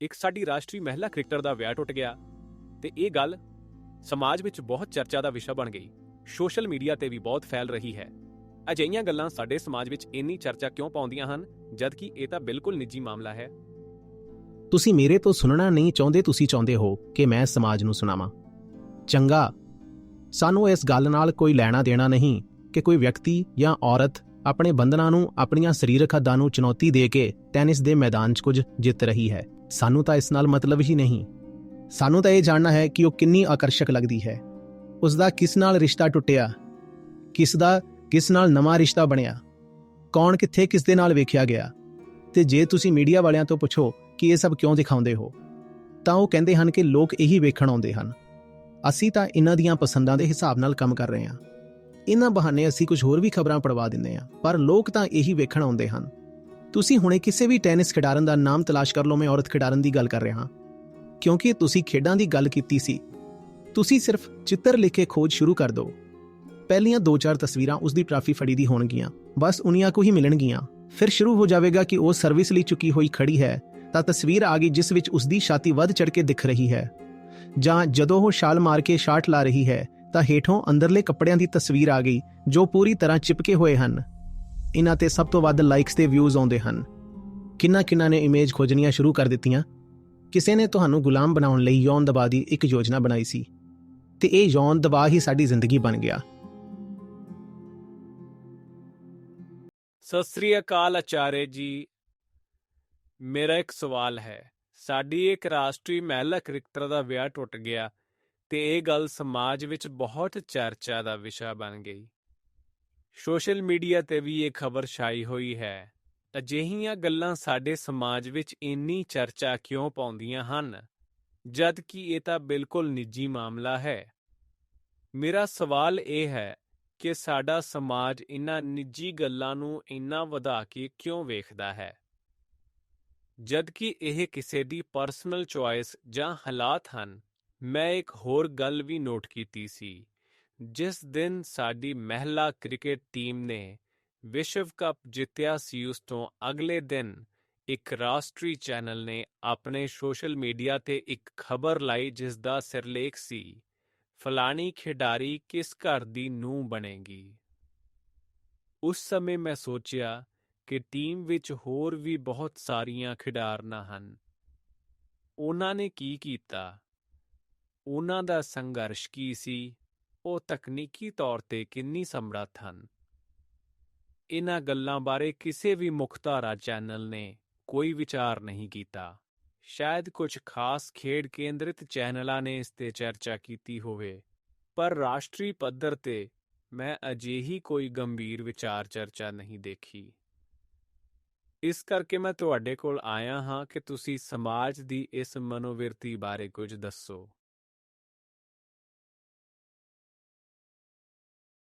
ਇੱਕ ਸਾਡੀ ਰਾਸ਼ਟਰੀ ਮਹਿਲਾ ਕ੍ਰਿਕਟਰ ਦਾ ਵਿਆਹ ਟੁੱਟ ਗਿਆ ਤੇ ਇਹ ਗੱਲ ਸਮਾਜ ਵਿੱਚ ਬਹੁਤ ਚਰਚਾ ਦਾ ਵਿਸ਼ਾ ਬਣ ਗਈ। ਸੋਸ਼ਲ ਮੀਡੀਆ ਤੇ ਵੀ ਬਹੁਤ ਫੈਲ ਰਹੀ ਹੈ। ਅਜਿਹੀਆਂ ਗੱਲਾਂ ਸਾਡੇ ਸਮਾਜ ਵਿੱਚ ਇੰਨੀ ਚਰਚਾ ਕਿਉਂ ਪਾਉਂਦੀਆਂ ਹਨ, ਜਦਕਿ ਇਹ ਤਾਂ ਬਿਲਕੁਲ ਨਿੱਜੀ ਮਾਮਲਾ ਹੈ। ਤੁਸੀਂ ਮੇਰੇ ਤੋਂ ਸੁਣਨਾ ਨਹੀਂ ਚਾਹੁੰਦੇ, ਤੁਸੀਂ ਚਾਹੁੰਦੇ ਹੋ ਕਿ ਮੈਂ ਸਮਾਜ ਨੂੰ ਸੁਣਾਵਾਂ। ਚੰਗਾ। ਸਾਨੂੰ ਇਸ ਗੱਲ ਨਾਲ ਕੋਈ ਲੈਣਾ ਦੇਣਾ ਨਹੀਂ ਕਿ ਕੋਈ ਵਿਅਕਤੀ ਜਾਂ ਔਰਤ ਆਪਣੇ ਬੰਧਨਾਂ ਨੂੰ, ਆਪਣੀਆਂ ਸਰੀਰਕ ਹੱਦਾਂ ਨੂੰ ਚੁਣੌਤੀ ਦੇ ਕੇ ਟੈਨਿਸ ਦੇ ਮੈਦਾਨ 'ਚ ਕੁਝ ਜਿੱਤ ਰਹੀ ਹੈ। ਸਾਨੂੰ ਤਾਂ ਇਸ ਨਾਲ ਮਤਲਬ ਹੀ ਨਹੀਂ। ਸਾਨੂੰ ਤਾਂ ਇਹ ਜਾਣਨਾ ਹੈ ਕਿ ਉਹ ਕਿੰਨੀ ਆਕਰਸ਼ਕ ਲੱਗਦੀ ਹੈ। ਉਸ ਦਾ ਕਿਸ ਨਾਲ ਰਿਸ਼ਤਾ ਟੁੱਟਿਆ? ਕਿਸ ਦਾ ਕਿਸ ਨਾਲ ਨਵਾਂ ਰਿਸ਼ਤਾ ਬਣਿਆ? ਕੌਣ ਕਿੱਥੇ ਕਿਸ ਦੇ ਨਾਲ ਵੇਖਿਆ ਗਿਆ? ਤੇ ਜੇ ਤੁਸੀਂ ਮੀਡੀਆ ਵਾਲਿਆਂ ਤੋਂ ਪੁੱਛੋ ਕਿ ਇਹ ਸਭ ਕਿਉਂ ਦਿਖਾਉਂਦੇ ਹੋ, ਤਾਂ ਉਹ ਕਹਿੰਦੇ ਹਨ ਕਿ ਲੋਕ ਇਹੀ ਵੇਖਣ ਆਉਂਦੇ ਹਨ। ਅਸੀਂ ਤਾਂ ਇਹਨਾਂ ਦੀਆਂ ਪਸੰਦਾਂ ਦੇ ਹਿਸਾਬ ਨਾਲ ਕੰਮ ਕਰ ਰਹੇ ਹਾਂ। ਇਹਨਾਂ ਬਹਾਨੇ ਅਸੀਂ ਕੁਝ ਹੋਰ ਵੀ ਖਬਰਾਂ ਪੜਵਾ ਦਿੰਦੇ ਹਾਂ, ਪਰ ਲੋਕ ਤਾਂ ਇਹੀ ਵੇਖਣ ਆਉਂਦੇ ਹਨ। ਤੁਸੀਂ ਹੁਣੇ ਕਿਸੇ ਵੀ ਟੈਨਿਸ ਖਿਡਾਰਨ ਦਾ ਨਾਮ ਤਲਾਸ਼ ਕਰ ਲਓ, ਮੈਂ ਔਰਤ ਖਿਡਾਰਨ ਦੀ ਗੱਲ ਕਰ ਰਿਹਾ ਹਾਂ। ਕਿਉਂਕਿ ਤੁਸੀਂ ਖੇਡਾਂ ਦੀ ਗੱਲ ਕੀਤੀ ਸੀ। ਤੁਸੀਂ ਸਿਰਫ ਚਿੱਤਰ ਲਿਖ ਕੇ ਖੋਜ ਸ਼ੁਰੂ ਕਰ ਦਿਓ। ਪਹਿਲੀਆਂ 2-4 ਤਸਵੀਰਾਂ ਉਸ ਦੀ ਟਰਾਫੀ ਫੜੀ ਦੀ ਹੋਣਗੀਆਂ। ਬਸ ਉਨੀਆਂ ਕੋ ਹੀ ਮਿਲਣਗੀਆਂ। ਫਿਰ ਸ਼ੁਰੂ ਹੋ ਜਾਵੇਗਾ ਕਿ ਉਹ ਸਰਵਿਸ ਲਈ ਚੁੱਕੀ ਹੋਈ ਖੜੀ ਹੈ, ਤਾਂ ਤਸਵੀਰ ਆ ਗਈ ਜਿਸ ਵਿੱਚ ਉਸ ਦੀ ਛਾਤੀ ਵੱਧ ਚੜ ਕੇ ਦਿਖ ਰਹੀ ਹੈ। ਜਾਂ ਜਦੋਂ ਉਹ ਛਾਲ ਮਾਰ ਕੇ ਸ਼ਾਟ ਲਾ ਰਹੀ ਹੈ, ਤਾਂ ਹੇਠੋਂ ਅੰਦਰਲੇ ਕੱਪੜਿਆਂ ਦੀ ਤਸਵੀਰ ਆ ਗਈ, ਜੋ ਪੂਰੀ ਤਰ੍ਹਾਂ ਚਿਪਕੇ ਹੋਏ ਹਨ। ਇਹਨਾਂ ਤੇ ਸਭ ਤੋਂ ਵੱਧ ਲਾਈਕਸ ਤੇ ਵਿਊਜ਼ ਆਉਂਦੇ ਹਨ। ਕਿੰਨਾ ਕਿੰਨਾ ਨੇ ਇਮੇਜ ਖੋਜਣੀਆਂ ਸ਼ੁਰੂ ਕਰ ਦਿੱਤੀਆਂ। ਕਿਸੇ ਨੇ ਤੁਹਾਨੂੰ ਗੁਲਾਮ ਬਣਾਉਣ ਲਈ ਯੌਨ ਦਬਾਅ ਦੀ ਇੱਕ ਯੋਜਨਾ ਬਣਾਈ ਸੀ। ਤੇ ਇਹ ਯੌਨ ਦਬਾਅ ਹੀ ਸਾਡੀ ਜ਼ਿੰਦਗੀ ਬਣ ਗਿਆ। ਸਤਿ ਸ੍ਰੀ ਅਕਾਲ ਆਚਾਰੇ ਜੀ। ਮੇਰਾ ਇੱਕ ਸਵਾਲ ਹੈ। ਸਾਡੀ ਇੱਕ ਰਾਸ਼ਟਰੀ ਮਹਿਲਾ ਕ੍ਰਿਕਟਰ ਦਾ ਵਿਆਹ ਟੁੱਟ ਗਿਆ ਤੇ ਇਹ ਗੱਲ ਸਮਾਜ ਵਿੱਚ ਬਹੁਤ ਚਰਚਾ ਦਾ ਵਿਸ਼ਾ ਬਣ ਗਈ। ਸੋਸ਼ਲ ਮੀਡੀਆ ਤੇ ਵੀ ਇਹ ਖਬਰ ਛਾਈ ਹੋਈ ਹੈ। ਅਜਿਹੀਆਂ ਗੱਲਾਂ ਸਾਡੇ ਸਮਾਜ ਵਿੱਚ ਇੰਨੀ ਚਰਚਾ ਕਿਉਂ ਪਾਉਂਦੀਆਂ ਹਨ? ਜਦ ਕਿ ਇਹ ਤਾਂ ਬਿਲਕੁਲ ਨਿੱਜੀ ਮਾਮਲਾ ਹੈ। ਮੇਰਾ ਸਵਾਲ ਇਹ ਹੈ ਕਿ ਸਾਡਾ ਸਮਾਜ ਇਨ੍ਹਾਂ ਨਿੱਜੀ ਗੱਲਾਂ ਨੂੰ ਇੰਨਾ ਵਧਾ ਕੇ ਕਿਉਂ ਵੇਖਦਾ ਹੈ? ਜਦ ਕਿ ਇਹ ਕਿਸੇ ਦੀ ਪਰਸਨਲ ਚੁਆਇਸ ਜਾਂ ਹਾਲਾਤ ਹਨ, ਮੈਂ ਇੱਕ ਹੋਰ ਗੱਲ ਵੀ ਨੋਟ ਕੀਤੀ ਸੀ। ਜਿਸ ਦਿਨ ਸਾਡੀ ਮਹਿਲਾ ਕ੍ਰਿਕਟ ਟੀਮ ਨੇ ਵਿਸ਼ਵ ਕੱਪ ਜਿੱਤਿਆ ਸੀ, ਉਸ ਤੋਂ ਅਗਲੇ ਦਿਨ ਇੱਕ ਰਾਸ਼ਟਰੀ ਚੈਨਲ ਨੇ ਆਪਣੇ ਸੋਸ਼ਲ ਮੀਡੀਆ ਤੇ ਇੱਕ ਖਬਰ ਲਾਈ, ਜਿਸ ਦਾ ਸਿਰਲੇਖ ਸੀ, ਫਲਾਣੀ ਖਿਡਾਰੀ ਕਿਸ ਘਰ ਦੀ ਨੂੰਹ ਬਣੇਗੀ? ਉਸ ਸਮੇਂ ਮੈਂ ਸੋਚਿਆ ਕਿ ਟੀਮ ਵਿੱਚ ਹੋਰ ਵੀ ਬਹੁਤ ਸਾਰੀਆਂ ਖਿਡਾਰਨਾਂ ਹਨ। ਉਹਨਾਂ ਨੇ ਕੀ ਕੀਤਾ? ਉਹਨਾਂ ਦਾ ਸੰਘਰਸ਼ ਕੀ ਸੀ? ਉਹ ਤਕਨੀਕੀ ਤੌਰ ਤੇ ਕਿੰਨੀ ਸਮਰੱਥ ਹਨ? ਇਹਨਾਂ ਗੱਲਾਂ ਬਾਰੇ ਕਿਸੇ ਵੀ ਮੁਖਤਾਰਾ ਚੈਨਲ ਨੇ ਕੋਈ ਵਿਚਾਰ ਨਹੀਂ ਕੀਤਾ। ਸ਼ਾਇਦ ਕੁਝ ਖਾਸ ਖੇਡ ਕੇਂਦਰਿਤ ਚੈਨਲਾਂ ਨੇ ਇਸ ਤੇ ਚਰਚਾ ਕੀਤੀ ਹੋਵੇ, ਪਰ ਰਾਸ਼ਟਰੀ ਪੱਧਰ ਤੇ ਮੈਂ ਅਜਿਹੀ ਕੋਈ ਗੰਭੀਰ ਵਿਚਾਰ ਚਰਚਾ ਨਹੀਂ ਦੇਖੀ। ਇਸ ਕਰਕੇ ਮੈਂ ਤੁਹਾਡੇ ਕੋਲ ਆਇਆ ਹਾਂ ਕਿ ਤੁਸੀਂ ਸਮਾਜ ਦੀ ਇਸ ਮਨੋਵਿਰਤੀ ਬਾਰੇ ਕੁਝ ਦੱਸੋ।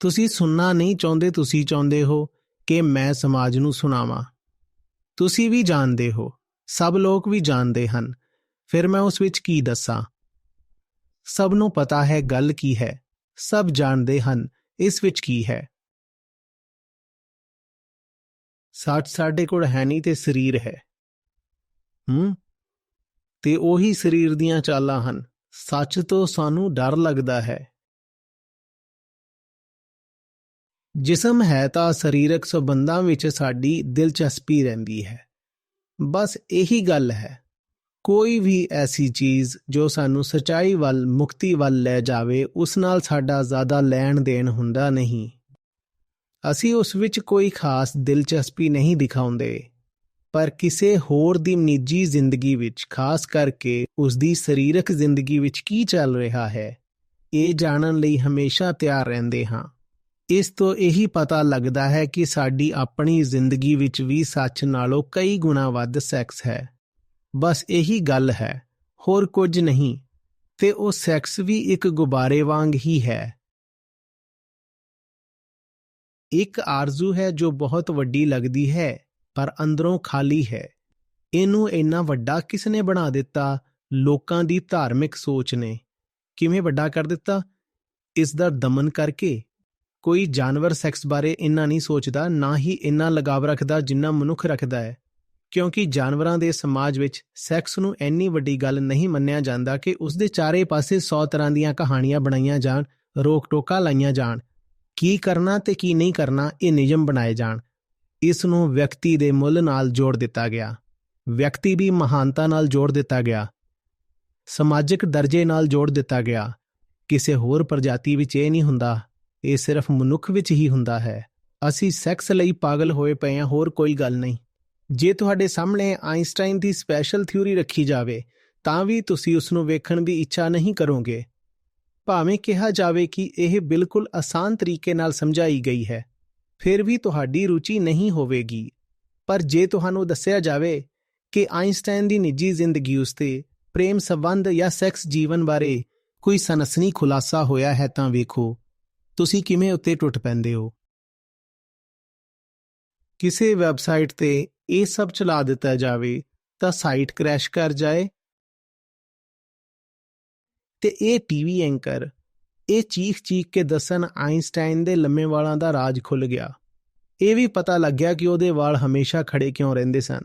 ਤੁਸੀਂ ਸੁਣਨਾ ਨਹੀਂ ਚਾਹੁੰਦੇ, ਤੁਸੀਂ ਚਾਹੁੰਦੇ ਹੋ ਕਿ ਮੈਂ ਸਮਾਜ ਨੂੰ ਸੁਣਾਵਾਂ। ਤੁਸੀਂ ਵੀ ਜਾਣਦੇ ਹੋ, ਸਭ ਲੋਕ ਵੀ ਜਾਣਦੇ ਹਨ। ਫਿਰ ਮੈਂ ਉਸ ਵਿੱਚ ਕੀ ਦੱਸਾਂ? ਸਭ ਨੂੰ ਪਤਾ ਹੈ ਗੱਲ ਕੀ ਹੈ, ਸਭ ਜਾਣਦੇ ਹਨ ਇਸ ਵਿੱਚ ਕੀ ਹੈ। ਸਾਡ ਸਾਡੇ ਕੋਲ ਹੈ ਨਹੀਂ ਤੇ ਸਰੀਰ ਹੈ। ਹੂੰ? ਤੇ ਉਹੀ ਸਰੀਰ ਦੀਆਂ ਚਾਲਾਂ ਹਨ। ਸੱਚ ਤੋਂ ਸਾਨੂੰ ਡਰ ਲੱਗਦਾ ਹੈ। ਜਿਸਮ ਹੈ ਤਾਂ ਸਰੀਰਕ ਸਬੰਧਾਂ ਵਿੱਚ ਸਾਡੀ ਦਿਲਚਸਪੀ ਰਹਿੰਦੀ ਹੈ। ਬਸ ਇਹੀ ਗੱਲ ਹੈ। ਕੋਈ ਵੀ ਐਸੀ ਚੀਜ਼ ਜੋ ਸਾਨੂੰ ਸਚਾਈ ਵੱਲ, ਮੁਕਤੀ ਵੱਲ ਲੈ ਜਾਵੇ, ਉਸ ਨਾਲ ਸਾਡਾ ਜ਼ਿਆਦਾ ਲੈਣ ਦੇਣ ਹੁੰਦਾ ਨਹੀਂ। ਅਸੀਂ ਉਸ ਵਿੱਚ ਕੋਈ ਖਾਸ ਦਿਲਚਸਪੀ ਨਹੀਂ ਦਿਖਾਉਂਦੇ। ਪਰ ਕਿਸੇ ਹੋਰ ਦੀ ਨਿੱਜੀ ਜ਼ਿੰਦਗੀ ਵਿੱਚ, ਖਾਸ ਕਰਕੇ ਉਸ ਦੀ ਸਰੀਰਕ ਜ਼ਿੰਦਗੀ ਵਿੱਚ ਕੀ ਚੱਲ ਰਿਹਾ ਹੈ, ਇਹ ਜਾਣਨ ਲਈ ਹਮੇਸ਼ਾ ਤਿਆਰ ਰਹਿੰਦੇ ਹਾਂ। ਇਸ ਤੋਂ ਇਹੀ ਪਤਾ ਲੱਗਦਾ ਹੈ ਕਿ ਸਾਡੀ ਆਪਣੀ ਜ਼ਿੰਦਗੀ ਵਿੱਚ ਵੀ ਸੱਚ ਨਾਲੋਂ ਕਈ ਗੁਣਾ ਵੱਧ ਸੈਕਸ ਹੈ। ਬਸ ਇਹੀ ਗੱਲ ਹੈ, ਹੋਰ ਕੁਝ ਨਹੀਂ, ਤੇ ਉਹ ਸੈਕਸ ਵੀ ਇੱਕ ਗੁਬਾਰੇ ਵਾਂਗ ਹੀ ਹੈ। ਇੱਕ ਆਰਜ਼ੂ ਹੈ ਜੋ ਬਹੁਤ ਵੱਡੀ ਲੱਗਦੀ ਹੈ, ਪਰ ਅੰਦਰੋਂ ਖਾਲੀ ਹੈ। ਇਹਨੂੰ ਇੰਨਾ ਵੱਡਾ ਕਿਸਨੇ ਬਣਾ ਦਿੱਤਾ? ਲੋਕਾਂ ਦੀ ਧਾਰਮਿਕ ਸੋਚ ਨੇ। ਕਿਵੇਂ ਵੱਡਾ ਕਰ ਦਿੱਤਾ? ਇਸ ਦਾ ਦਮਨ ਕਰਕੇ। ਕੋਈ ਜਾਨਵਰ ਸੈਕਸ ਬਾਰੇ ਇੰਨਾ ਨਹੀਂ ਸੋਚਦਾ, ਨਾ ਹੀ ਇੰਨਾ ਲਗਾਵ ਰੱਖਦਾ ਜਿੰਨਾ ਮਨੁੱਖ ਰੱਖਦਾ ਹੈ। ਕਿਉਂਕਿ ਜਾਨਵਰਾਂ ਦੇ ਸਮਾਜ ਵਿੱਚ ਸੈਕਸ ਨੂੰ ਇੰਨੀ ਵੱਡੀ ਗੱਲ ਨਹੀਂ ਮੰਨਿਆ ਜਾਂਦਾ ਕਿ ਉਸ ਦੇ ਚਾਰੇ ਪਾਸੇ 100 ਤਰ੍ਹਾਂ ਦੀਆਂ ਕਹਾਣੀਆਂ ਬਣਾਈਆਂ ਜਾਣ, ਰੋਕ ਟੋਕਾ ਲਾਈਆਂ ਜਾਣ। ਕੀ ਕਰਨਾ ਤੇ ਕੀ ਨਹੀਂ ਕਰਨਾ ਇਹ ਨਿਯਮ ਬਣਾਏ ਜਾਣ। ਇਸ ਨੂੰ ਵਿਅਕਤੀ ਦੇ ਮੁੱਲ ਨਾਲ ਜੋੜ ਦਿੱਤਾ ਗਿਆ। ਵਿਅਕਤੀ ਦੀ ਮਹਾਨਤਾ ਨਾਲ ਜੋੜ ਦਿੱਤਾ ਗਿਆ। ਸਮਾਜਿਕ ਦਰਜੇ ਨਾਲ ਜੋੜ ਦਿੱਤਾ ਗਿਆ। ਕਿਸੇ ਹੋਰ ਪ੍ਰਜਾਤੀ ਵਿੱਚ ਇਹ ਨਹੀਂ ਹੁੰਦਾ ਇਹ ਸਿਰਫ ਮਨੁੱਖ ਵਿੱਚ ਹੀ ਹੁੰਦਾ ਹੈ। ਅਸੀਂ ਸੈਕਸ ਲਈ ਪਾਗਲ ਹੋਏ ਪਏ ਹਾਂ, ਹੋਰ ਕੋਈ ਗੱਲ ਨਹੀਂ। ਜੇ ਤੁਹਾਡੇ ਸਾਹਮਣੇ ਆਇਨਸਟਾਈਨ ਦੀ ਸਪੈਸ਼ਲ ਥਿਊਰੀ ਰੱਖੀ ਜਾਵੇ, ਤਾਂ ਵੀ ਤੁਸੀਂ ਉਸ ਨੂੰ ਵੇਖਣ ਦੀ ਇੱਛਾ ਨਹੀਂ ਕਰੋਗੇ। ਭਾਵੇਂ ਕਿਹਾ ਜਾਵੇ ਕਿ ਇਹ ਬਿਲਕੁਲ ਆਸਾਨ ਤਰੀਕੇ ਨਾਲ ਸਮਝਾਈ ਗਈ ਹੈ, ਫਿਰ ਵੀ ਤੁਹਾਡੀ ਰੁਚੀ ਨਹੀਂ ਹੋਵੇਗੀ। ਪਰ ਜੇ ਤੁਹਾਨੂੰ ਦੱਸਿਆ ਜਾਵੇ ਕਿ ਆਇਨਸਟਾਈਨ ਦੀ ਨਿੱਜੀ ਜ਼ਿੰਦਗੀ ਉਸਤੇ ਪ੍ਰੇਮ ਸੰਬੰਧ ਜਾਂ ਸੈਕਸ ਜੀਵਨ ਬਾਰੇ ਕੋਈ ਸਨਸਨੀ ਖੁਲਾਸਾ ਹੋਇਆ ਹੈ, ਤਾਂ ਵੇਖੋ। ਤੁਸੀਂ ਕਿਵੇਂ ਉੱਤੇ ਟੁੱਟ ਪੈਂਦੇ ਹੋ? ਕਿਸੇ ਵੈਬਸਾਈਟ ਤੇ ਇਹ ਸਭ ਚਲਾ ਦਿੱਤਾ ਜਾਵੇ ਤਾਂ ਸਾਈਟ ਕ੍ਰੈਸ਼ ਕਰ ਜਾਏ। ਤੇ ਇਹ ਟੀਵੀ ਐਂਕਰ, ਇਹ ਚੀਖ ਚੀਖ ਕੇ ਦੱਸਣ ਆਇਨਸਟਾਈਨ ਦੇ ਲੰਮੇ ਵਾਲਾਂ ਦਾ ਰਾਜ ਖੁੱਲ ਗਿਆ। ਇਹ ਵੀ ਪਤਾ ਲੱਗਿਆ ਕਿ ਉਹਦੇ ਵਾਲ ਹਮੇਸ਼ਾ ਖੜੇ ਕਿਉਂ ਰਹਿੰਦੇ ਸਨ।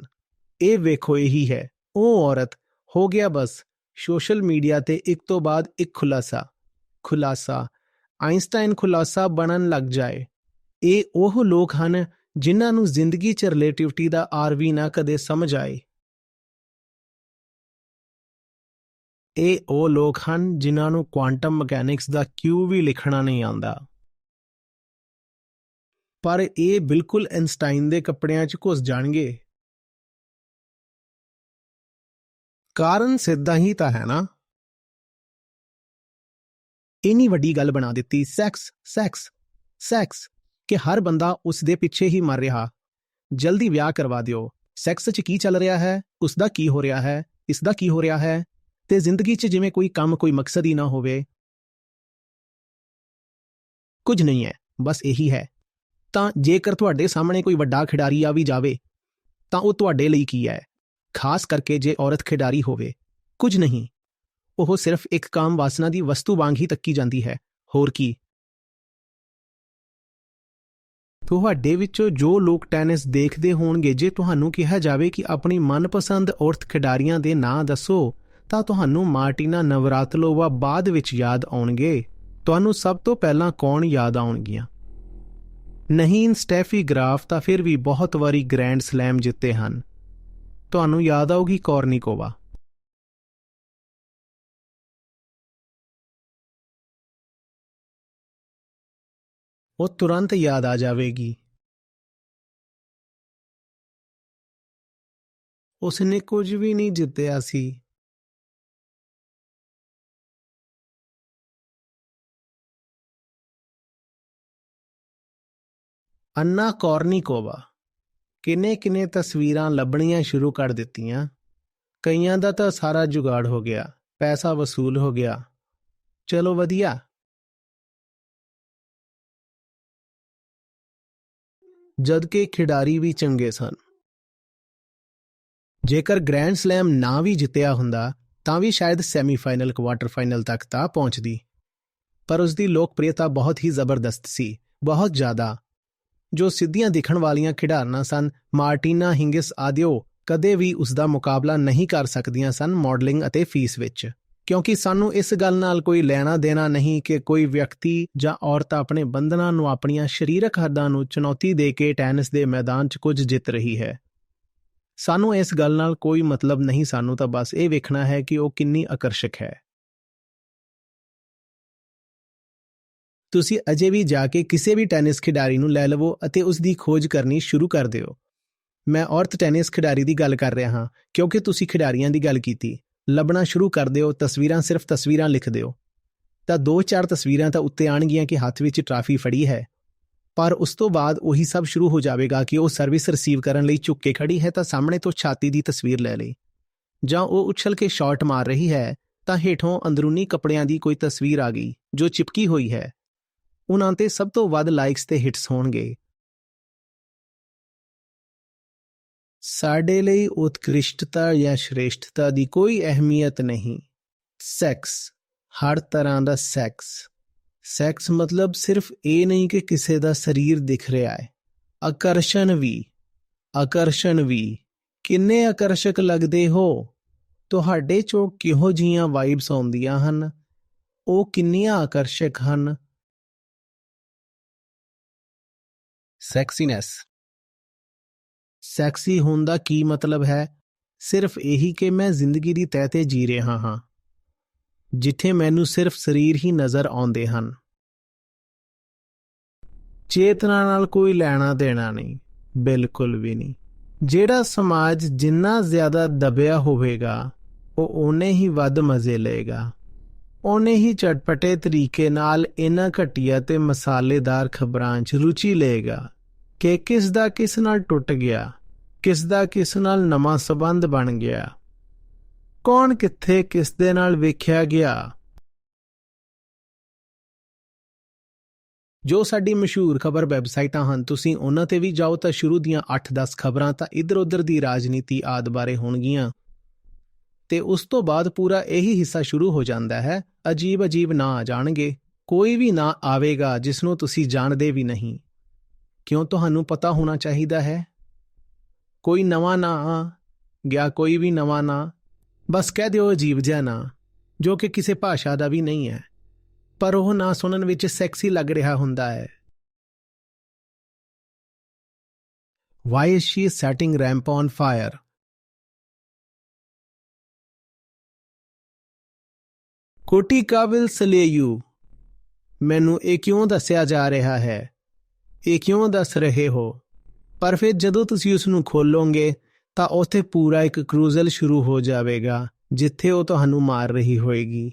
ਇਹ ਵੇਖੋ, ਇਹੀ ਹੈ, ਉਹ ਔਰਤ, ਹੋ ਗਿਆ ਬਸ, ਸੋਸ਼ਲ ਮੀਡੀਆ ਤੇ ਇੱਕ ਤੋਂ ਬਾਅਦ ਇੱਕ ਖੁਲਾਸਾ। ਖੁਲਾਸਾ ਆਇਨਸਟਾਈਨ ਖੁਲਾਸਾ ਬਣਨ ਲੱਗ ਜਾਏ। ਇਹ ਉਹ ਲੋਕ ਹਨ ਜਿਨ੍ਹਾਂ ਨੂੰ ਜ਼ਿੰਦਗੀ 'ਚ ਰਿਲੇਟਿਵਿਟੀ ਦਾ ਆਰ ਵੀ ਨਾ ਕਦੇ ਸਮਝ ਆਏ। ਇਹ ਉਹ ਲੋਕ ਹਨ ਜਿਨ੍ਹਾਂ ਨੂੰ ਕੁਆਂਟਮ ਮਕੈਨਿਕਸ ਦਾ ਕਿਊ ਵੀ ਲਿਖਣਾ ਨਹੀਂ ਆਉਂਦਾ। ਪਰ ਇਹ ਬਿਲਕੁਲ ਐਨਸਟਾਈਨ ਦੇ ਕੱਪੜਿਆਂ 'ਚ ਘੁਸ ਜਾਣਗੇ। ਕਾਰਨ ਸਿੱਧਾ ਹੀ ਤਾਂ ਹੈ ਨਾ। ਇੰਨੀ ਵੱਡੀ ਗੱਲ ਬਣਾ ਦਿੱਤੀ, ਸੈਕਸ ਸੈਕਸ ਸੈਕਸ, ਕਿ ਹਰ ਬੰਦਾ ਉਸ ਦੇ ਪਿੱਛੇ ਹੀ ਮਰ ਰਿਹਾ। ਜਲਦੀ ਵਿਆਹ ਕਰਵਾ ਦਿਓ। ਸੈਕਸ 'ਚ ਕੀ ਚੱਲ ਰਿਹਾ ਹੈ? ਉਸ ਦਾ ਕੀ ਹੋ ਰਿਹਾ ਹੈ? ਇਸ ਦਾ ਕੀ ਹੋ ਰਿਹਾ ਹੈ? ਤੇ ਜ਼ਿੰਦਗੀ 'ਚ ਜਿਵੇਂ ਕੋਈ ਕੰਮ, ਕੋਈ ਮਕਸਦ ਹੀ ਨਾ ਹੋਵੇ। ਕੁਝ ਨਹੀਂ ਹੈ, ਬਸ ਇਹੀ ਹੈ। ਤਾਂ ਜੇਕਰ ਤੁਹਾਡੇ ਸਾਹਮਣੇ ਕੋਈ ਵੱਡਾ ਖਿਡਾਰੀ ਆ ਵੀ ਜਾਵੇ, ਤਾਂ ਉਹ ਤੁਹਾਡੇ ਲਈ ਕੀ ਹੈ? ਖਾਸ ਕਰਕੇ ਜੇ ਔਰਤ ਖਿਡਾਰੀ ਹੋਵੇ। ਕੁਝ ਨਹੀਂ। ਉਹ ਸਿਰਫ ਇੱਕ ਕਾਮ ਵਾਸਨਾ ਦੀ ਵਸਤੂ ਵਾਂਗ ਹੀ ਤੱਕੀ ਜਾਂਦੀ ਹੈ। ਹੋਰ ਕੀ? ਤੁਹਾਡੇ ਵਿੱਚੋਂ ਜੋ ਲੋਕ ਟੈਨਿਸ ਦੇਖਦੇ ਹੋਣਗੇ, ਜੇ ਤੁਹਾਨੂੰ ਕਿਹਾ ਜਾਵੇ ਕਿ ਆਪਣੀ ਮਨਪਸੰਦ ਔਰਤ ਖਿਡਾਰੀਆਂ ਦੇ ਨਾਂ ਦੱਸੋ, ਤਾਂ ਤੁਹਾਨੂੰ ਮਾਰਟੀਨਾ ਨਵਰਾਤਲੋਵਾ ਬਾਅਦ ਵਿੱਚ ਯਾਦ ਆਉਣਗੇ। ਤੁਹਾਨੂੰ ਸਭ ਤੋਂ ਪਹਿਲਾਂ ਕੌਣ ਯਾਦ ਆਉਣਗੀਆਂ? ਨਹੀਂ ਸਟੈਫੀ ਗ੍ਰਾਫ ਤਾਂ ਫਿਰ ਵੀ ਬਹੁਤ ਵਾਰੀ ਗ੍ਰੈਂਡ ਸਲੈਮ ਜਿੱਤੇ ਹਨ। ਤੁਹਾਨੂੰ ਯਾਦ ਆਊਗੀ ਕੋਰਨੀਕੋਵਾ। ਉਹ ਤੁਰੰਤ ਯਾਦ ਆ ਜਾਵੇਗੀ। ਉਸਨੇ ਕੁਝ ਵੀ ਨਹੀਂ ਜਿੱਤਿਆ ਸੀ। ਅੰਨਾ ਕੋਰਨੀਕੋਵਾ ਕਿਨੇ ਕਿਨੇ ਤਸਵੀਰਾਂ ਲੱਭਣੀਆਂ ਸ਼ੁਰੂ ਕਰ ਦਿੱਤੀਆਂ। ਕਈਆਂ ਦਾ ਤਾਂ ਸਾਰਾ ਜੁਗਾੜ ਹੋ ਗਿਆ, ਪੈਸਾ ਵਸੂਲ ਹੋ ਗਿਆ। ਚਲੋ ਵਧੀਆ। ਜਦਕਿ ਖਿਡਾਰੀ ਵੀ ਚੰਗੇ ਸਨ। ਜੇਕਰ ਗ੍ਰੈਂਡ ਸਲੈਮ ਨਾ ਵੀ ਜਿੱਤਿਆ ਹੁੰਦਾ, ਤਾਂ ਵੀ ਸ਼ਾਇਦ ਸੈਮੀਫਾਈਨਲ ਕੁਆਟਰ ਫਾਈਨਲ ਤੱਕ ਤਾਂ ਪਹੁੰਚਦੀ। ਪਰ ਉਸ ਦੀ ਲੋਕਪ੍ਰਿਯਤਾ ਬਹੁਤ ਹੀ ਜ਼ਬਰਦਸਤ ਸੀ, ਬਹੁਤ ਜ਼ਿਆਦਾ। ਜੋ ਸਿੱਧੀਆਂ ਦਿਖਣ ਵਾਲੀਆਂ ਖਿਡਾਰਨਾਂ ਸਨ, ਮਾਰਟੀਨਾ ਹਿੰਗਿਸ ਆਦਿਓ ਕਦੇ ਵੀ ਉਸ ਦਾ ਮੁਕਾਬਲਾ ਨਹੀਂ ਕਰ ਸਕਦੀਆਂ ਸਨ ਮਾਡਲਿੰਗ ਅਤੇ ਫੀਸ ਵਿੱਚ। ਕਿਉਂਕਿ ਸਾਨੂੰ ਇਸ ਗੱਲ ਨਾਲ ਕੋਈ ਲੈਣਾ ਦੇਣਾ ਨਹੀਂ ਕਿ ਕੋਈ ਵਿਅਕਤੀ ਜਾਂ ਔਰਤ ਆਪਣੇ ਬੰਧਨਾਂ ਨੂੰ ਆਪਣੀਆਂ ਸਰੀਰਕ ਹੱਦਾਂ ਨੂੰ ਚੁਣੌਤੀ ਦੇ ਕੇ ਟੈਨਿਸ ਦੇ ਮੈਦਾਨ 'ਚ ਕੁਝ ਜਿੱਤ ਰਹੀ ਹੈ। ਸਾਨੂੰ ਇਸ ਗੱਲ ਨਾਲ ਕੋਈ ਮਤਲਬ ਨਹੀਂ ਸਾਨੂੰ ਤਾਂ ਬਸ ਇਹ ਵੇਖਣਾ ਹੈ ਕਿ ਉਹ ਕਿੰਨੀ ਆਕਰਸ਼ਕ ਹੈ। ਤੁਸੀਂ ਅਜੇ ਵੀ ਜਾ ਕੇ ਕਿਸੇ ਵੀ ਟੈਨਿਸ ਖਿਡਾਰੀ ਨੂੰ ਲੈ ਲਵੋ ਅਤੇ ਉਸ ਦੀ ਖੋਜ ਕਰਨੀ ਸ਼ੁਰੂ ਕਰ ਦਿਓ। ਮੈਂ ਔਰਤ ਟੈਨਿਸ ਖਿਡਾਰੀ ਦੀ ਗੱਲ ਕਰ ਰਿਹਾ ਹਾਂ, ਕਿਉਂਕਿ ਤੁਸੀਂ ਖਿਡਾਰੀਆਂ ਦੀ ਗੱਲ ਕੀਤੀ। ਲੱਭਣਾ ਸ਼ੁਰੂ ਕਰ ਦਿਓ, ਤਸਵੀਰਾਂ ਸਿਰਫ ਤਸਵੀਰਾਂ ਲਿਖ ਦਿਓ। ਤਾਂ ਦੋ ਚਾਰ ਤਸਵੀਰਾਂ ਤਾਂ ਉੱਤੇ ਆਣਗੀਆਂ ਕਿ ਹੱਥ ਵਿੱਚ ਟਰਾਫੀ ਫੜੀ ਹੈ। ਪਰ ਉਸ ਤੋਂ ਬਾਅਦ ਉਹੀ ਸਭ ਸ਼ੁਰੂ ਹੋ ਜਾਵੇਗਾ ਕਿ ਉਹ ਸਰਵਿਸ ਰਿਸੀਵ ਕਰਨ ਲਈ ਝੁੱਕ ਕੇ ਖੜੀ ਹੈ ਤਾਂ ਸਾਹਮਣੇ ਤੋਂ ਛਾਤੀ ਦੀ ਤਸਵੀਰ ਲੈ ਲਈ ਜਾਂ ਉਹ ਉਛਲ ਕੇ ਸ਼ਾਟ ਮਾਰ ਰਹੀ ਹੈ ਤਾਂ ਹੇਠੋਂ ਅੰਦਰੂਨੀ ਕੱਪੜਿਆਂ ਦੀ ਕੋਈ ਤਸਵੀਰ ਆ ਗਈ ਜੋ ਚਿਪਕੀ ਹੋਈ ਹੈ। ਉਹਨਾਂ ਤੇ ਸਭ ਤੋਂ ਵੱਧ ਲਾਈਕਸ ਤੇ ਹਿੱਟਸ ਹੋਣਗੇ। ਸਾਡੇ ਲਈ ਉਤਕ੍ਰਿਸ਼ਟਤਾ ਜਾਂ ਸ਼੍ਰੇਸ਼ਟਤਾ ਦੀ ਕੋਈ ਅਹਿਮੀਅਤ ਨਹੀਂ। ਸੈਕਸ, ਹਰ ਤਰ੍ਹਾਂ ਦਾ ਸੈਕਸ। ਸੈਕਸ ਮਤਲਬ ਸਿਰਫ ਇਹ ਨਹੀਂ ਕਿ ਕਿਸੇ ਦਾ ਸਰੀਰ ਦਿਖ ਰਿਹਾ ਹੈ। ਆਕਰਸ਼ਣ ਵੀ। ਆਕਰਸ਼ਣ ਵੀ। ਕਿੰਨੇ ਆਕਰਸ਼ਕ ਲੱਗਦੇ ਹੋ? ਤੁਹਾਡੇ ਚੋਂ ਕਿਹੋ ਜੀਆਂ ਵਾਈਬਸ ਆਉਂਦੀਆਂ ਹਨ? ਉਹ ਕਿੰਨੀਆਂ ਆਕਰਸ਼ਕ ਹਨ? ਸੈਕਸੀਨੈਸ। ਸੈਕਸੀ ਹੋਣ ਦਾ ਕੀ ਮਤਲਬ ਹੈ? ਸਿਰਫ ਇਹੀ ਕਿ ਮੈਂ ਜ਼ਿੰਦਗੀ ਦੀ ਤਹਿ ਤੇ ਜੀ ਰਿਹਾ ਹਾਂ, ਜਿੱਥੇ ਮੈਨੂੰ ਸਿਰਫ ਸਰੀਰ ਹੀ ਨਜ਼ਰ ਆਉਂਦੇ ਹਨ। ਚੇਤਨਾ ਨਾਲ ਕੋਈ ਲੈਣਾ ਦੇਣਾ ਨਹੀਂ, ਬਿਲਕੁਲ ਵੀ ਨਹੀਂ। ਜਿਹੜਾ ਸਮਾਜ ਜਿੰਨਾ ਜ਼ਿਆਦਾ ਦਬਿਆ ਹੋਵੇਗਾ, ਉਹ ਓਨੇ ਹੀ ਵੱਧ ਮਜ਼ੇ ਲਏਗਾ। ਓਨੇ ਹੀ ਚਟਪਟੇ ਤਰੀਕੇ ਨਾਲ ਇਹਨਾਂ ਘਟੀਆ ਤੇ ਮਸਾਲੇਦਾਰ ਖਬਰਾਂ 'ਚ ਰੁਚੀ ਲਏਗਾ। ਕਿ ਕਿਸ ਦਾ ਕਿਸ ਨਾਲ ਟੁੱਟ ਗਿਆ, ਕਿਸ ਦਾ ਕਿਸ ਨਾਲ ਨਵਾਂ ਸਬੰਧ ਬਣ ਗਿਆ? ਕੌਣ ਕਿੱਥੇ ਕਿਸ ਦੇ ਨਾਲ ਵੇਖਿਆ ਗਿਆ? ਜੋ ਸਾਡੀ ਮਸ਼ਹੂਰ ਖਬਰ ਵੈਬਸਾਈਟਾਂ ਹਨ, ਤੁਸੀਂ ਉਹਨਾਂ ਤੇ ਵੀ ਜਾਓ ਤਾਂ ਸ਼ੁਰੂ ਦੀਆਂ 8-10 ਖਬਰਾਂ ਤਾਂ ਇੱਧਰ-ਉੱਧਰ ਦੀ ਰਾਜਨੀਤੀ ਆਦ ਬਾਰੇ ਹੋਣਗੀਆਂ। ਤੇ ਉਸ ਤੋਂ ਬਾਅਦ ਪੂਰਾ ਇਹੀ ਹਿੱਸਾ ਸ਼ੁਰੂ ਹੋ ਜਾਂਦਾ ਹੈ, ਅਜੀਬ-ਅਜੀਬ ਨਾਂ ਆ ਜਾਣਗੇ, ਕੋਈ ਵੀ ਨਾਂ ਆਵੇਗਾ ਜਿਸ ਨੂੰ ਤੁਸੀਂ ਜਾਣਦੇ ਵੀ ਨਹੀਂ। ਕਿਉਂ ਤੁਹਾਨੂੰ ਪਤਾ ਹੋਣਾ ਚਾਹੀਦਾ ਹੈ? ਕੋਈ ਨਵਾਂ ਨਾਂ ਆ ਗਿਆ, ਕੋਈ ਵੀ ਨਵਾਂ ਨਾਂ। ਬਸ ਕਹਿ ਦਿਓ ਅਜੀਬ ਜਿਹਾ ਨਾਂ, ਜੋ ਕਿ ਕਿਸੇ ਭਾਸ਼ਾ ਦਾ ਵੀ ਨਹੀਂ ਹੈ। ਪਰ ਉਹ ਨਾਂ ਸੁਣਨ ਵਿੱਚ ਸੈਕਸੀ ਲੱਗ ਰਿਹਾ ਹੁੰਦਾ ਹੈ। Why is she setting ramp on fire? ਕੋਟੀ ਕਾਬਿਲ ਸਲੇਯੂ ਮੈਨੂੰ ਇਹ ਕਿਉਂ ਦੱਸਿਆ ਜਾ ਰਿਹਾ ਹੈ? ਇਹ ਕਿਉਂ ਦੱਸ ਰਹੇ ਹੋ? ਪਰ ਫਿਰ ਜਦੋਂ ਤੁਸੀਂ ਉਸ ਨੂੰ ਖੋਲੋਗੇ, ਤਾਂ ਉੱਥੇ ਪੂਰਾ ਇੱਕ ਕਰੂਜ਼ਲ ਸ਼ੁਰੂ ਹੋ ਜਾਵੇਗਾ, ਜਿੱਥੇ ਉਹ ਤੁਹਾਨੂੰ ਮਾਰ ਰਹੀ ਹੋਏਗੀ।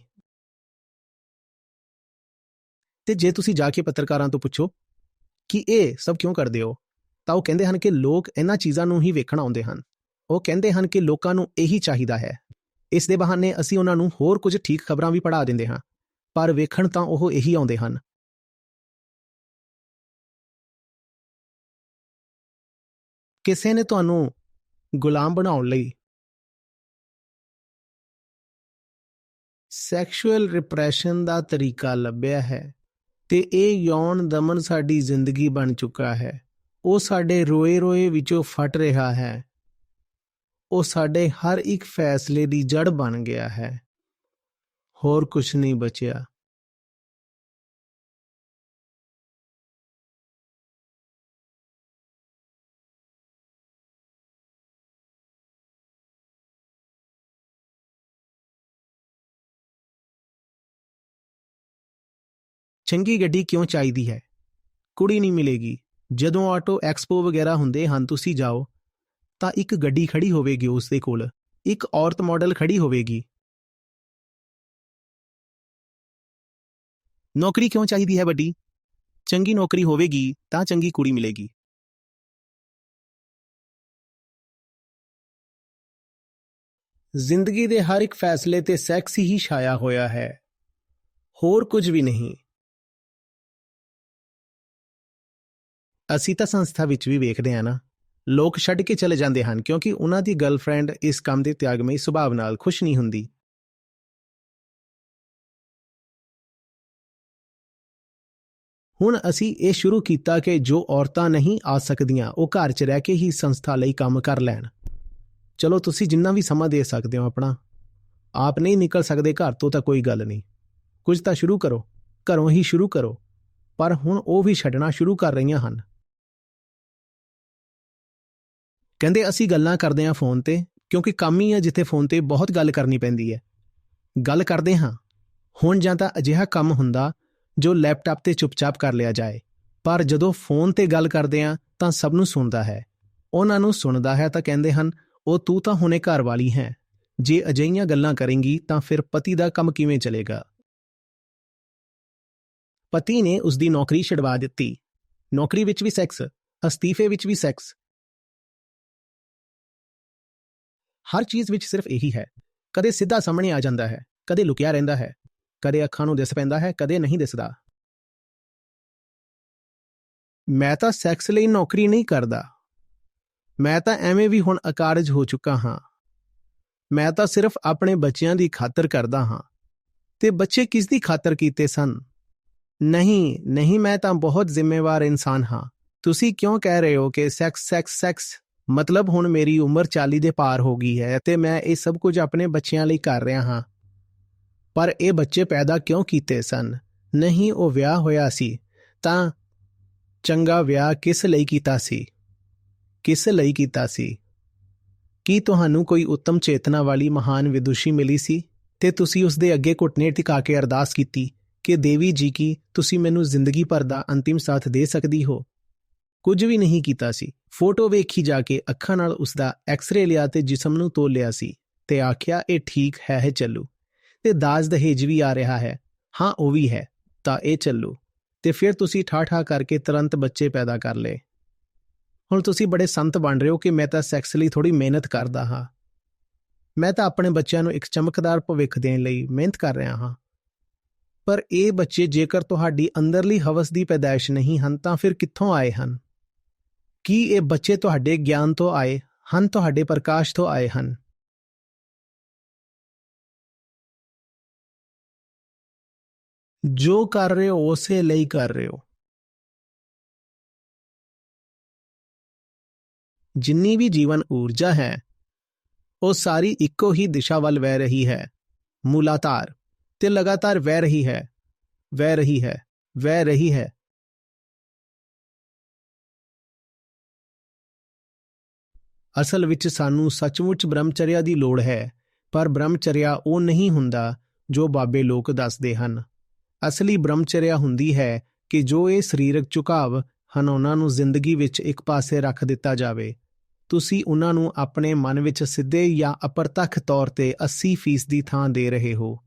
ਤੇ ਜੇ ਤੁਸੀਂ ਜਾ ਕੇ ਪੱਤਰਕਾਰਾਂ ਤੋਂ ਪੁੱਛੋ ਕਿ ਇਹ ਸਭ ਕਿਉਂ ਕਰਦੇ ਹੋ, ਤਾਂ ਉਹ ਕਹਿੰਦੇ ਹਨ ਕਿ ਲੋਕ ਇਹਨਾਂ ਚੀਜ਼ਾਂ ਨੂੰ ਹੀ ਵੇਖਣ ਆਉਂਦੇ ਹਨ। ਉਹ ਕਹਿੰਦੇ ਹਨ ਕਿ ਲੋਕਾਂ ਨੂੰ ਇਹੀ ਚਾਹੀਦਾ ਹੈ। ਇਸ ਦੇ ਬਹਾਨੇ ਅਸੀਂ ਉਹਨਾਂ ਨੂੰ ਹੋਰ ਕੁਝ ਠੀਕ ਖਬਰਾਂ ਵੀ ਪੜ੍ਹਾ ਦਿੰਦੇ ਹਾਂ, ਪਰ ਵੇਖਣ ਤਾਂ ਉਹ ਇਹੀ ਆਉਂਦੇ ਹਨ। ਕਿਸੇ ਨੇ ਤੁਹਾਨੂੰ ਗੁਲਾਮ ਬਣਾਉਣ ਲਈ ਸੈਕਸ਼ੂਅਲ ਰਿਪਰੈਸ਼ਨ ਦਾ ਤਰੀਕਾ ਲੱਭਿਆ ਹੈ ਤੇ ਇਹ ਯੌਨ ਦਮਨ ਸਾਡੀ ਜ਼ਿੰਦਗੀ ਬਣ ਚੁੱਕਾ ਹੈ। ਉਹ ਸਾਡੇ ਰੋਏ-ਰੋਏ ਵਿੱਚੋਂ ਫਟ ਰਿਹਾ ਹੈ। ਉਹ ਸਾਡੇ ਹਰ ਇੱਕ ਫੈਸਲੇ ਦੀ ਜੜ ਬਣ ਗਿਆ ਹੈ। ਹੋਰ ਕੁਝ ਨਹੀਂ ਬਚਿਆ। ਚੰਗੀ ਗੱਡੀ ਕਿਉਂ ਚਾਹੀਦੀ ਹੈ? ਕੁੜੀ ਨਹੀਂ ਮਿਲੇਗੀ। ਜਦੋਂ ਆਟੋ ਐਕਸਪੋ ਵਗੈਰਾ ਹੁੰਦੇ ਹਨ, ਤੁਸੀਂ ਜਾਓ। ਤਾਂ ਇੱਕ ਗੱਡੀ ਖੜੀ ਹੋਵੇਗੀ ਉਸ ਦੇ ਕੋਲ। ਇੱਕ ਔਰਤ ਮਾਡਲ ਖੜੀ ਹੋਵੇਗੀ। ਨੌਕਰੀ ਕਿਉਂ ਚਾਹੀਦੀ ਹੈ ਵੱਡੀ? ਚੰਗੀ ਨੌਕਰੀ ਹੋਵੇਗੀ, ਤਾਂ ਚੰਗੀ ਕੁੜੀ ਮਿਲੇਗੀ। ਜ਼ਿੰਦਗੀ ਦੇ ਹਰ ਇੱਕ ਫੈਸਲੇ ਤੇ ਸੈਕਸ ਹੀ ਛਾਇਆ ਹੋਇਆ ਹੈ। ਹੋਰ ਕੁਝ ਵੀ ਨਹੀਂ। ਅਸੀਂ ਤਾਂ ਸੰਸਥਾ ਵਿੱਚ ਵੀ ਵੇਖਦੇ ਹਾਂ ਨਾ, ਲੋਕ ਛੱਡ ਕੇ ਚਲੇ ਜਾਂਦੇ ਹਨ ਕਿਉਂਕਿ ਉਹਨਾਂ ਦੀ ਗਰਲਫ੍ਰੈਂਡ ਇਸ ਕੰਮ ਦੇ ਤਿਆਗਮਈ ਸੁਭਾਅ ਨਾਲ ਖੁਸ਼ ਨਹੀਂ ਹੁੰਦੀ। ਹੁਣ ਅਸੀਂ ਇਹ ਸ਼ੁਰੂ ਕੀਤਾ ਕਿ ਜੋ ਔਰਤਾਂ ਨਹੀਂ ਆ ਸਕਦੀਆਂ, ਉਹ ਘਰ 'ਚ ਰਹਿ ਕੇ ਹੀ ਸੰਸਥਾ ਲਈ ਕੰਮ ਕਰ ਲੈਣ। ਚਲੋ ਤੁਸੀਂ ਜਿੰਨਾ ਵੀ ਸਮਾਂ ਦੇ ਸਕਦੇ ਹੋ ਆਪਣਾ। ਆਪ ਨਹੀਂ ਨਿਕਲ ਸਕਦੇ ਘਰ ਤੋਂ ਤਾਂ ਕੋਈ ਗੱਲ ਨਹੀਂ। ਕੁਝ ਤਾਂ ਸ਼ੁਰੂ ਕਰੋ, ਘਰੋਂ ਹੀ ਸ਼ੁਰੂ ਕਰੋ। ਪਰ ਹੁਣ ਉਹ ਵੀ ਛੱਡਣਾ ਸ਼ੁਰੂ ਕਰ ਰਹੀਆਂ ਹਨ। ਕਹਿੰਦੇ ਅਸੀਂ ਗੱਲਾਂ ਕਰਦੇ ਹਾਂ ਫੋਨ ਤੇ, ਕਿਉਂਕਿ ਕੰਮ ਹੀ ਹੈ ਜਿੱਥੇ ਫੋਨ ਤੇ ਬਹੁਤ ਗੱਲ ਕਰਨੀ ਪੈਂਦੀ ਹੈ। ਗੱਲ ਕਰਦੇ ਹਾਂ। ਹੁਣ ਜਾਂ ਤਾਂ ਅਜਿਹਾ ਕੰਮ ਹੁੰਦਾ ਜੋ ਲੈਪਟਾਪ ਤੇ ਚੁੱਪਚਾਪ ਕਰ ਲਿਆ ਜਾਏ, ਪਰ ਜਦੋਂ ਫੋਨ ਤੇ ਗੱਲ ਕਰਦੇ ਹਾਂ ਤਾਂ ਸਭ ਨੂੰ ਸੁਣਦਾ ਹੈ। ਉਹਨਾਂ ਨੂੰ ਸੁਣਦਾ ਹੈ ਤਾਂ ਕਹਿੰਦੇ ਹਨ, ਉਹ ਤੂੰ ਤਾਂ ਹੁਣੇ ਘਰ ਵਾਲੀ ਹੈ। ਜੇ ਅਜਈਆਂ ਗੱਲਾਂ ਕਰੇਂਗੀ ਤਾਂ ਫਿਰ ਪਤੀ ਦਾ ਕੰਮ ਕਿਵੇਂ ਚੱਲੇਗਾ? ਪਤੀ ਨੇ ਉਸ ਦੀ ਨੌਕਰੀ ਛਡਵਾ ਦਿੱਤੀ। ਨੌਕਰੀ ਵਿੱਚ ਵੀ ਸੈਕਸ, ਅਸਤੀਫੇ ਵਿੱਚ ਵੀ ਸੈਕਸ। ਹਰ ਚੀਜ਼ ਵਿੱਚ ਸਿਰਫ ਇਹੀ ਹੈ। ਕਦੇ ਸਿੱਧਾ ਸਾਹਮਣੇ ਆ ਜਾਂਦਾ ਹੈ, ਕਦੇ ਲੁਕਿਆ ਰਹਿੰਦਾ ਹੈ, ਕਦੇ ਅੱਖਾਂ ਨੂੰ ਦਿਸ ਪੈਂਦਾ ਹੈ, ਕਦੇ ਨਹੀਂ ਦਿਸਦਾ। ਮੈਂ ਤਾਂ ਸੈਕਸ ਲਈ ਨੌਕਰੀ ਨਹੀਂ ਕਰਦਾ। ਮੈਂ ਤਾਂ ਐਵੇਂ ਵੀ ਹੁਣ ਅਕਾਰਜ ਹੋ ਚੁੱਕਾ ਹਾਂ। ਮੈਂ ਤਾਂ ਸਿਰਫ ਆਪਣੇ ਬੱਚਿਆਂ ਦੀ ਖਾਤਰ ਕਰਦਾ ਹਾਂ। ਤੇ ਬੱਚੇ ਕਿਸ ਦੀ ਖਾਤਰ ਕੀਤੇ ਸਨ? ਨਹੀਂ ਨਹੀਂ, ਮੈਂ ਤਾਂ ਬਹੁਤ ਜ਼ਿੰਮੇਵਾਰ ਇਨਸਾਨ ਹਾਂ। ਤੁਸੀਂ ਕਿਉਂ ਕਹਿ ਰਹੇ ਹੋ ਕਿ ਸੈਕਸ ਸੈਕਸ ਸੈਕਸ? ਮਤਲਬ ਹੁਣ ਮੇਰੀ ਉਮਰ 40 ਦੇ ਪਾਰ ਹੋ ਗਈ ਹੈ ਤੇ ਮੈਂ ਇਹ ਸਭ ਕੁਝ ਆਪਣੇ ਬੱਚਿਆਂ ਲਈ ਕਰ ਰਿਹਾ ਹਾਂ। ਪਰ ਇਹ ਬੱਚੇ ਪੈਦਾ ਕਿਉਂ ਕੀਤੇ ਸਨ? ਨਹੀਂ, ਉਹ ਵਿਆਹ ਹੋਇਆ ਸੀ, ਤਾਂ ਚੰਗਾ ਵਿਆਹ ਕਿਸ ਲਈ ਕੀਤਾ ਸੀ? ਕਿਸ ਲਈ ਕੀਤਾ ਸੀ? ਕੀ ਤੁਹਾਨੂੰ ਕੋਈ ਉੱਤਮ ਚੇਤਨਾ ਵਾਲੀ ਮਹਾਨ ਵਿਦੁਸ਼ੀ ਮਿਲੀ ਸੀ? ਤੇ ਤੁਸੀਂ ਉਸ ਦੇ ਅੱਗੇ ਘੁਟਨੇ ਟਿਕਾ ਕੇ ਅਰਦਾਸ ਕੀਤੀ ਕਿ ਦੇਵੀ ਜੀ ਕੀ ਤੁਸੀਂ ਮੈਨੂੰ ਜ਼ਿੰਦਗੀ ਭਰ ਦਾ ਅੰਤਿਮ ਸਾਥ ਦੇ ਸਕਦੀ ਹੋ? ਕੁਝ ਵੀ ਨਹੀਂ ਕੀਤਾ ਸੀ। ਫੋਟੋ ਵੇਖੀ ਜਾ ਕੇ ਅੱਖਾਂ ਨਾਲ ਉਸ ਦਾ ਐਕਸ-ਰੇ ਲਿਆ ਤੇ ਜਿਸਮ ਨੂੰ ਤੋਲ ਲਿਆ ਸੀ ਤੇ ਆਖਿਆ, ਇਹ ਠੀਕ ਹੈ ਹੈ ਚੱਲੂ। ਤੇ ਦਾਜ ਦਹੇਜ ਵੀ ਆ ਰਿਹਾ ਹੈ। ਹਾਂ, ਉਹ ਵੀ ਹੈ, ਤਾਂ ਇਹ ਚੱਲੂ। ਤੇ ਫਿਰ ਤੁਸੀਂ ਠਾਠਾ ਕਰਕੇ ਤੁਰੰਤ ਬੱਚੇ ਪੈਦਾ ਕਰ ਲਏ। ਹੁਣ ਤੁਸੀਂ ਬੜੇ ਸੰਤ ਬਣ ਰਹੇ ਹੋ ਕਿ ਮੈਂ ਤਾਂ ਸੈਕਸ ਲਈ ਥੋੜੀ ਮਿਹਨਤ ਕਰਦਾ ਹਾਂ। ਮੈਂ ਤਾਂ ਆਪਣੇ ਬੱਚਿਆਂ ਨੂੰ ਇੱਕ ਚਮਕਦਾਰ ਭਵਿੱਖ ਦੇਣ ਲਈ ਮਿਹਨਤ ਕਰ ਰਿਹਾ ਹਾਂ। ਪਰ ਇਹ ਬੱਚੇ ਜੇਕਰ ਤੁਹਾਡੀ ਅੰਦਰਲੀ ਹਵਸ ਦੀ ਪੈਦਾਇਸ਼ ਨਹੀਂ ਹਨ, ਤਾਂ ਫਿਰ ਕਿੱਥੋਂ ਆਏ ਹਨ? ਕੀ ਇਹ ਬੱਚੇ ਤੁਹਾਡੇ ਗਿਆਨ ਤੋਂ ਆਏ ਹਨ, ਤੁਹਾਡੇ ਪ੍ਰਕਾਸ਼ ਤੋਂ ਆਏ ਹਨ? ਜੋ ਕਰ ਰਹੇ ਹੋ, ਉਸੇ ਲਈ ਕਰ ਰਹੇ ਹੋ। ਜਿੰਨੀ ਵੀ ਜੀਵਨ ਊਰਜਾ ਹੈ, ਉਹ ਸਾਰੀ ਇੱਕੋ ਹੀ ਦਿਸ਼ਾ ਵੱਲ ਵਹਿ ਰਹੀ ਹੈ। ਮੂਲਾਧਾਰ, ਤੇ ਲਗਾਤਾਰ ਵਹਿ ਰਹੀ ਹੈ, ਵਹਿ ਰਹੀ ਹੈ, ਵਹਿ ਰਹੀ ਹੈ। ਅਸਲ ਵਿੱਚ ਸਾਨੂੰ ਸੱਚਮੁੱਚ ਬ੍ਰਹਮਚਰਿਆ ਦੀ ਲੋੜ ਹੈ, ਪਰ ਬ੍ਰਹਮਚਰਿਆ ਉਹ ਨਹੀਂ ਹੁੰਦਾ ਜੋ ਬਾਬੇ ਲੋਕ ਦੱਸਦੇ ਹਨ। ਅਸਲੀ ਬ੍ਰਹਮਚਰਿਆ ਹੁੰਦੀ ਹੈ ਕਿ ਜੋ ਇਹ ਸਰੀਰਕ ਝੁਕਾਵ ਹਨ ਉਹਨਾਂ ਨੂੰ ਜ਼ਿੰਦਗੀ ਵਿੱਚ ਇੱਕ ਪਾਸੇ ਰੱਖ ਦਿੱਤਾ ਜਾਵੇ। ਤੁਸੀਂ ਉਹਨਾਂ ਨੂੰ ਆਪਣੇ ਮਨ ਵਿੱਚ ਸਿੱਧੇ ਜਾਂ ਅਪਰਤੱਖ ਤੌਰ ਤੇ 80% ਦੀ ਥਾਂ ਦੇ ਰਹੇ ਹੋ,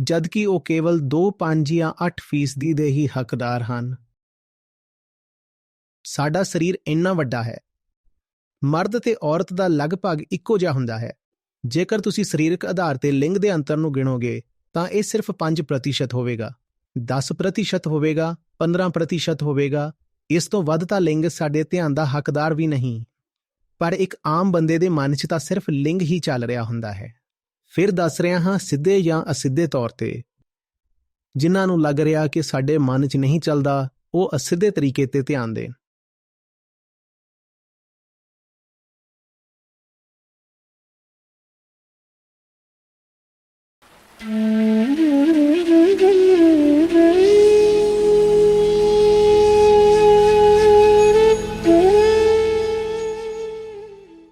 ਜਦਕਿ ਉਹ ਕੇਵਲ 2 5 ਜਾਂ 8% ਦੇ ਹੀ ਹੱਕਦਾਰ ਹਨ। ਸਾਡਾ ਸਰੀਰ ਇੰਨਾ ਵੱਡਾ ਹੈ ਮਰਦ ਤੇ ਔਰਤ ਦਾ ਲਗਭਗ ਇੱਕੋ ਜਿਹਾ ਹੁੰਦਾ ਹੈ। ਜੇਕਰ ਤੁਸੀਂ ਸਰੀਰਕ ਆਧਾਰ ਤੇ ਲਿੰਗ ਦੇ ਅੰਤਰ ਨੂੰ ਗਿਣੋਗੇ, ਤਾਂ ਇਹ ਸਿਰਫ 5% ਹੋਵੇਗਾ। 10% ਹੋਵੇਗਾ 15% ਹੋਵੇਗਾ। ਇਸ ਤੋਂ ਵੱਧ ਤਾਂ ਲਿੰਗ ਸਾਡੇ ਧਿਆਨ ਦਾ ਹੱਕਦਾਰ ਵੀ ਨਹੀਂ। ਪਰ ਇੱਕ ਆਮ ਬੰਦੇ ਦੇ ਮਨ 'ਚ ਤਾਂ ਸਿਰਫ ਲਿੰਗ ਹੀ ਚੱਲ ਰਿਹਾ ਹੁੰਦਾ ਹੈ। ਫਿਰ ਦੱਸ ਰਿਹਾ ਹਾਂ, ਸਿੱਧੇ ਜਾਂ ਅਸਿੱਧੇ ਤੌਰ ਤੇ। ਜਿਨ੍ਹਾਂ ਨੂੰ ਲੱਗ ਰਿਹਾ ਕਿ ਸਾਡੇ ਮਨ 'ਚ ਨਹੀਂ ਚੱਲਦਾ, ਉਹ ਅਸਿੱਧੇ ਤਰੀਕੇ ਤੇ ਧਿਆਨ ਦੇਣ। Música